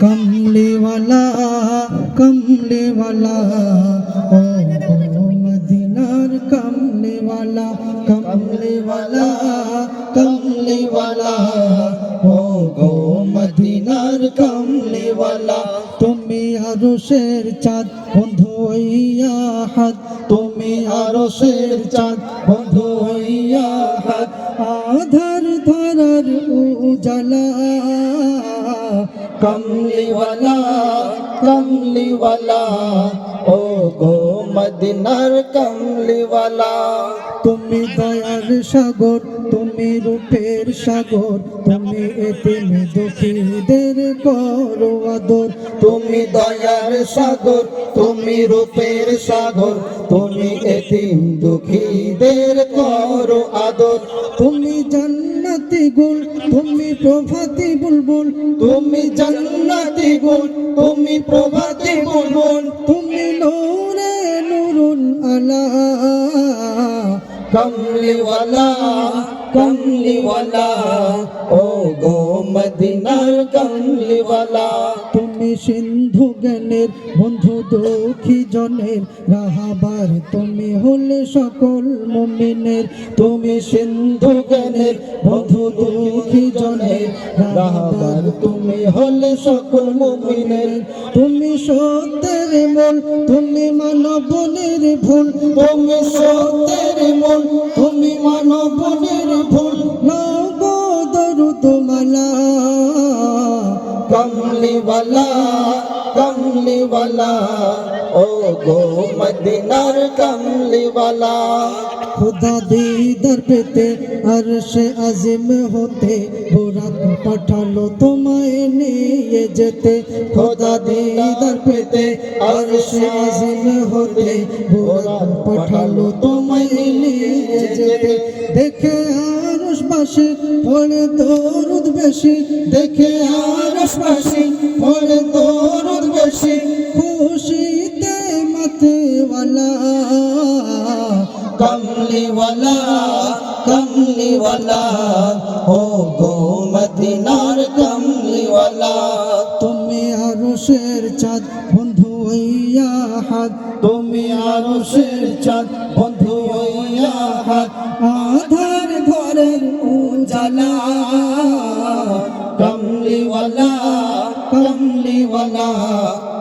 কমলিওয়ালা কমলিওয়ালা ও ও মদিনার কমলিওয়ালা কমলিওয়ালা কমলিওয়ালা ও গো মদিনার কমলিওয়ালা তুমি আরও শের চাঁদ বন্ধু হইয়া হাত তুমি আরও শের চাঁদ বন্ধু হইয়া হাত আধার ধরার উজালা। কমলিওয়ালা কমলিওয়ালা ও গো মদিনার কমলিওয়ালা। তুমি দয়ার সাগর তুমি রূপের সাগর তুমি এতিম দুঃখীদের করো আদর। তুমি দয়ার সাগর তুমি রূপের সাগর তুমি এতিম দুঃখীদের করো আদর। জান্নাতি গুল তুমি প্রভাতি বুলবুল, তুমি জান্নাতি গুল তুমি প্রভাতি বুলবুল, তুমি নূরে নুরুন আলা। কমলিওয়ালা কমলিওয়ালা ও গো মদিনার কমলিওয়ালা তুমি সিন্ধু জ্ঞানের বন্ধু দুঃখী জনের রাহাবার। তুমি হলে সকল মুমিনের, তুমি সিন্ধু জ্ঞানের বন্ধু দুঃখী জনের রাহাবার। তুমি হলে সকল মুমিনের, তুমি সত্যের মন তুমি মানবনের ভুল, তুমি সত্যের মন তুমি মানবনের ভুল। নগো দরুদ মালা। কমলিওয়ালা কমলিওয়ালা ও গো মদিনার কমলিওয়ালা খুদা দিদার পেতে আরশে আজিম হতে বুরাক পাঠালো তোমায় নিয়ে যেতে খোদা দিদার পেতে আরশে আজিম হতে বুরাক পাঠালো তোমায় বাসে পড়ে দরুদ বেশি দেখে বাসি পড়ে দরুদ বেশি খুশিতে মাতেওয়ালা কমলিওয়ালা কমলিওয়ালা ও গো মদিনার কমলিওয়ালা। তুমি আরও শের চাঁদ বন্ধু হইয়া হাত তুমি আরও শের চাঁদ বন্ধু হইয়া হাত উজালা কমলিওয়ালা কমলিওয়ালা,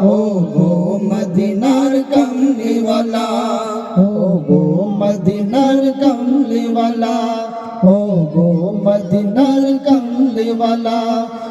ও গো মদিনার কমলিওয়ালা, ও গো মদিনার কমলিওয়ালা, ও গো মদিনার কমলিওয়ালা ও গো